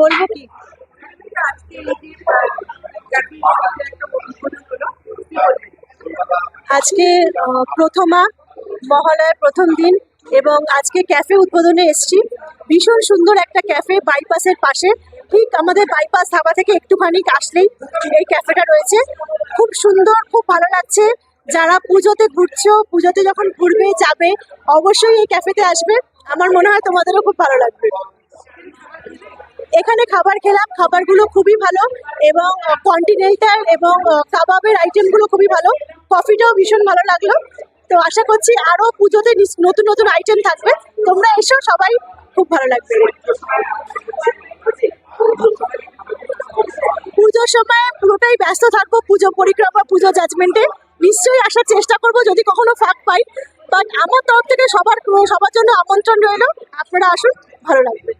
বলব কি? আজকে প্রথমা মহালয়ার প্রথম দিন এবং আজকে ক্যাফে উদ্বোধনে এসেছি। ভীষণ সুন্দর একটা ক্যাফে বাইপাসের পাশে। ঠিক আমাদের বাইপাস ধাবা থেকে একটুখানি আসলেই এই ক্যাফেটা রয়েছে। খুব সুন্দর, খুব ভালো লাগছে। যারা পুজোতে ঘুরছো, পুজোতে যখন ঘুরবে, যাবে, অবশ্যই এই ক্যাফেতে আসবে। আমার মনে হয় তোমাদেরও খুব ভালো লাগবে। এখানে খাবার খেলাম, খাবারগুলো খুবই ভালো এবং কন্টিনেন্টাল এবং কাবাবের আইটেমগুলো খুবই ভালো। কফিটাও ভীষণ ভালো লাগল। তো আশা করছি আরও পুজোতে নতুন নতুন আইটেম থাকবে। তোমরা এসো, সবাই খুব ভালো লাগবে। পুজোর সময় পুরোটাই ব্যস্ত থাকব, পুজো পরিক্রমা, পুজো জাজমেন্টে নিশ্চয়ই আসার চেষ্টা করব, যদি কখনো ফাঁক পাই। বাট আমার তরফ থেকে সবার সবার জন্য আমন্ত্রণ রইল। আপনারা আসুন, ভালো লাগবে।